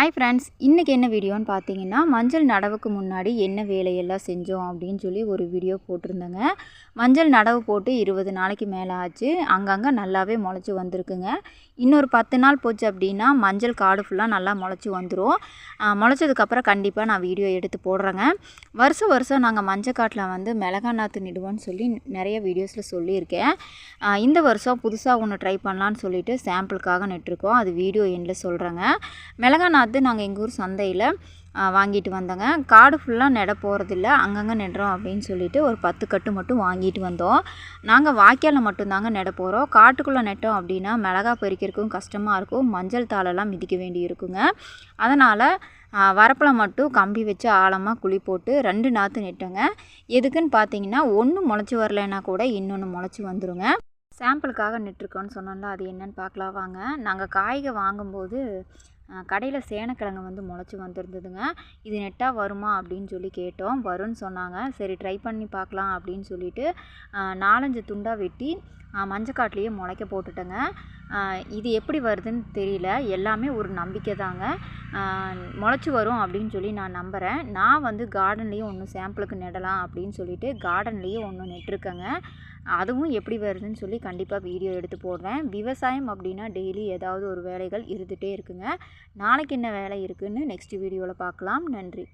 Hi friends இன்றைக்கி என்ன வீடியோன்னு பார்த்தீங்கன்னா மஞ்சள் நடவுக்கு முன்னாடி என்ன வேலையெல்லாம் செஞ்சோம் அப்படின்னு சொல்லி ஒரு வீடியோ போட்டிருந்தேங்க. மஞ்சள் நடவு போட்டு இருபது நாளைக்கு மேலே ஆச்சு. அங்கங்கே நல்லாவே முளைச்சி வந்திருக்குங்க. இன்னொரு பத்து நாள் போச்சு அப்படின்னா மஞ்சள் காடு ஃபுல்லாக நல்லா முளைச்சி வந்துடும் முளைச்சதுக்கப்புறம் கண்டிப்பாக நான் வீடியோ எடுத்து போடுறேங்க. வருஷம் வருஷம் நாங்கள் மஞ்சள் காட்டில் வந்து மிளகா நாற்று நிடுவோன்னு சொல்லி நிறைய வீடியோஸில் சொல்லியிருக்கேன். இந்த வருஷம் புதுசாக ஒன்று ட்ரை பண்ணலான்னு சொல்லிட்டு சாம்பிளுக்காக நட்டுருக்கோம். அது வீடியோ எண்டில் சொல்கிறேங்க மிளகா நாற்று அது நாங்கள் எங்கள் ஊர் சந்தையில் வாங்கிட்டு வந்தோங்க. காடு ஃபுல்லாக நட போகிறதில்ல அங்கங்கே நடுறோம் அப்படின்னு சொல்லிட்டு ஒரு பத்து கட்டு மட்டும் வாங்கிட்டு வந்தோம். நாங்கள் வாய்க்காலில் மட்டும்தாங்க நட போகிறோம் காட்டுக்குள்ளே நட்டோம் அப்படின்னா மிளகா பறிக்கிறதுக்கும் கஷ்டமாக இருக்கும். மஞ்சள் தாளெல்லாம் மிதிக்க வேண்டி இருக்குங்க. அதனால் வரப்பில் மட்டும் கம்பி வச்சு ஆழமாக குழி போட்டு ரெண்டு நாற்று நட்டோங்க. எதுக்குன்னு பார்த்தீங்கன்னா ஒன்று முளைச்சி வரலைன்னா கூட இன்னொன்று முளைச்சி வந்துருங்க. சாம்பிளுக்காக நட்டுருக்கோன்னு சொன்னோம்ல அது என்னன்னு பார்க்கலாம் வாங்க. நாங்கள் காய்க வாங்கும்போது கடையில் சேனக்கிழங்கு வந்து முளைச்சி வந்திருந்ததுங்க. இது நெட்டாக வருமா அப்படின்னு சொல்லி கேட்டோம். வரும்னு சொன்னாங்க. சரி ட்ரை பண்ணி பார்க்கலாம் அப்படின்னு சொல்லிட்டு நாலஞ்சு துண்டாக வெட்டி மஞ்சக்காட்டிலேயே முளைக்க போட்டுட்டேங்க. இது எப்படி வருதுன்னு தெரியல. எல்லாமே ஒரு நம்பிக்கை தாங்க. முளைச்சி வரும் அப்படின்னு சொல்லி நான் நம்புகிறேன் நான் வந்து கார்டன்லேயும் ஒன்று சாம்பிளுக்கு நடலாம் அப்படின்னு சொல்லிட்டு கார்டன்லேயும் ஒன்று நெட்டிருக்கேங்க. அதுவும் எப்படி வருதுன்னு சொல்லி கண்டிப்பாக வீடியோ எடுத்து போடுறேன். விவசாயம் அப்படின்னா டெய்லி ஏதாவது ஒரு வேலைகள் இருந்துகிட்டே இருக்குங்க. நாளைக்கு என்ன வேலை இருக்குதுன்னு நெக்ஸ்ட் வீடியோவில் பார்க்கலாம். நன்றி.